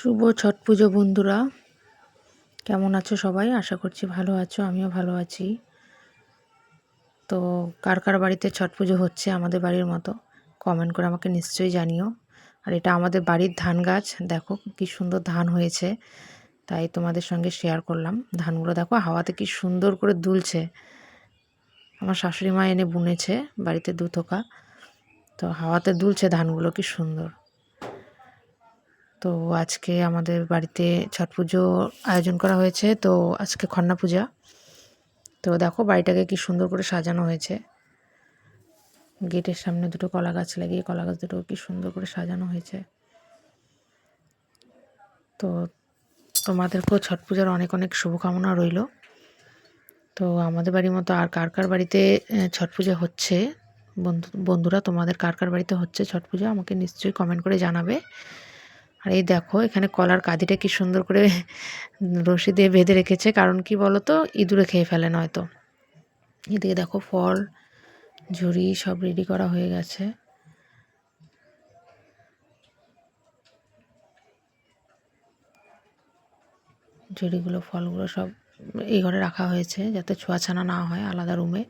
শুভ ছট পুজো বন্ধুরা। কেমন আছো সবাই? আশা করছি ভালো আছো, আমিও ভালো আছি। তো কার কার বাড়িতে ছট পুজো হচ্ছে আমাদের বাড়ির মতো কমেন্ট করে আমাকে নিশ্চয়ই জানিও। আর এটা আমাদের বাড়ির ধান গাছ, দেখো কি সুন্দর ধান হয়েছে। তাই তোমাদের সঙ্গে শেয়ার করলাম। ধানগুলো দেখো হাওয়াতে কি সুন্দর করে দুলছে। আমার শাশুড়ি মা এনে বুনেছে বাড়িতে দু থোকা। তো হাওয়াতে দুলছে ধানগুলো, কি সুন্দর। তো আজকে আমাদের বাড়িতে ছট পুজো আয়োজন করা হয়েছে। তো আজকে খন্না পূজা। তো দেখো বাড়িটাকে কি সুন্দর করে সাজানো হয়েছে। গেটের সামনে দুটো কলা গাছ লাগিয়ে কলা গাছ দুটো কি সুন্দর করে সাজানো হয়েছে। তো তোমাদেরকেও ছট পূজার অনেক অনেক শুভকামনা রইল। তো আমাদের বাড়ির মতো আর কার কার বাড়িতে ছট পূজা হচ্ছে? বন্ধু, বন্ধুরা, তোমাদের কার কার বাড়িতে হচ্ছে ছট পূজা? আমাকে নিশ্চয়ই কমেন্ট করে জানাবে। আর এই দেখো, এখানে কলার কাঁদিটা কি সুন্দর করে রশি দিয়ে বেঁধে রেখেছে। কারণ কি বলো তো ইঁদুরে খেয়ে ফেলে নয়তো। এদিকে দেখো, ফল, ঝুড়ি সব রেডি করা হয়ে গেছে। ঝুড়িগুলো, ফলগুলো সব এই ঘরে রাখা হয়েছে যাতে ছোঁয়াছানা না হয় আলাদা রুমে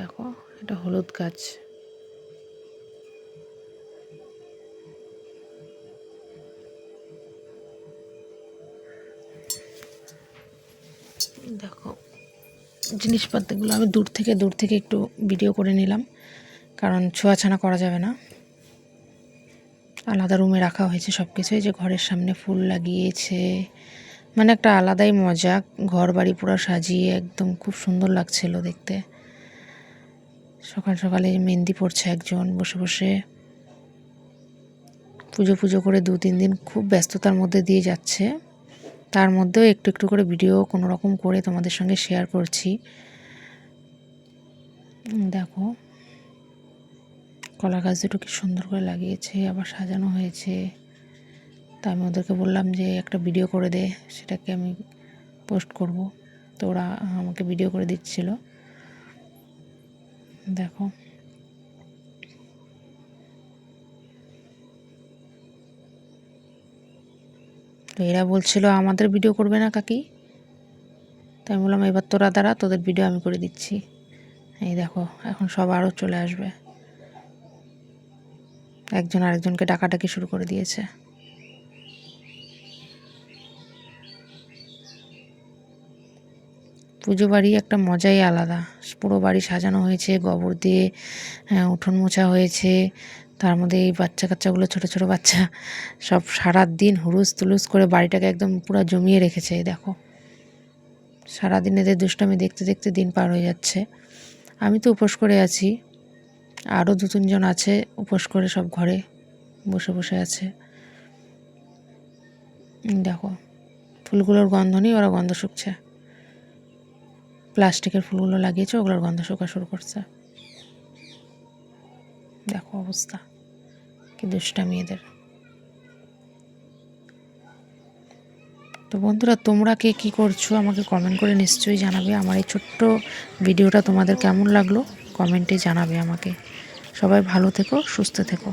দেখো, এটা হলুদ গাছ। দেখো জিনিসপত্রগুলো আমি দূর থেকে দূর থেকে একটু ভিডিও করে নিলাম, কারণ ছোঁয়াছানা করা যাবে না। আলাদা রুমে রাখা হয়েছে সব কিছুই যে ঘরের সামনে ফুল লাগিয়েছে। মানে একটা আলাদাই মজা ঘর বাড়ি পুরো সাজিয়ে একদম খুব সুন্দর লাগছিল দেখতে। সকাল সকালে মেহেন্দি পড়ছে একজন, বসে বসে পুজো পুজো করে দু তিন দিন খুব ব্যস্ততার মধ্যে দিয়ে যাচ্ছে। তার মধ্যেও একটু একটু করে ভিডিও কোনো রকম করে তোমাদের সঙ্গে শেয়ার করছি। দেখো। কলা গাছ দুটো কি সুন্দর করে লাগিয়েছে, আবার সাজানো হয়েছে। তা আমি ওদেরকে বললাম যে, একটা ভিডিও করে দে, সেটাকে আমি পোস্ট করব। তো ওরা আমাকে ভিডিও করে দিচ্ছিল। দেখো। তো এরা বলছিল, আমাদের ভিডিও করবে না কাকি? তাই আমি বললাম, এবার তোরা দ্বারা তোদের ভিডিও আমি করে দিচ্ছি। এই দেখো, এখন সব আরও চলে আসবে। একজন আরেকজনকে ডাকাডাকি শুরু করে দিয়েছে। পুজো বাড়ি একটা মজাই আলাদা। পুরো বাড়ি সাজানো হয়েছে, গোবর দিয়ে উঠোন মোছা হয়েছে তার মধ্যে এই বাচ্চা কাচ্চাগুলো, ছোট ছোট বাচ্চা, সব সারা দিন হুরুস তুলুস করে বাড়িটাকে একদম পুরো জমিয়ে রেখেছে দেখো। সারাদিন এদের দুষ্টামি দেখতে দেখতে দিন পার হয়ে যাচ্ছে। আমি তো উপোস করে আছি। আরও দু তিনজন আছে উপোস করে সব ঘরে বসে বসে আছে। দেখো, ফুলগুলোর গন্ধ নেই, ওরা গন্ধ শুকছে। প্লাস্টিকের ফুলগুলো লাগিয়েছে, ওগুলোর গন্ধ শুকা শুরু করছে। দেখো অবস্থা। কি দুষ্টা মেয়েদের তো বন্ধুরা, তোমরা কে কী করছ আমাকে কমেন্ট করে নিশ্চয়ই জানাবে। আমার এই ছোট্ট ভিডিওটা তোমাদের কেমন লাগল? কমেন্টে জানাবে আমাকে। সবাই ভালো থেকো, সুস্থ থেকো।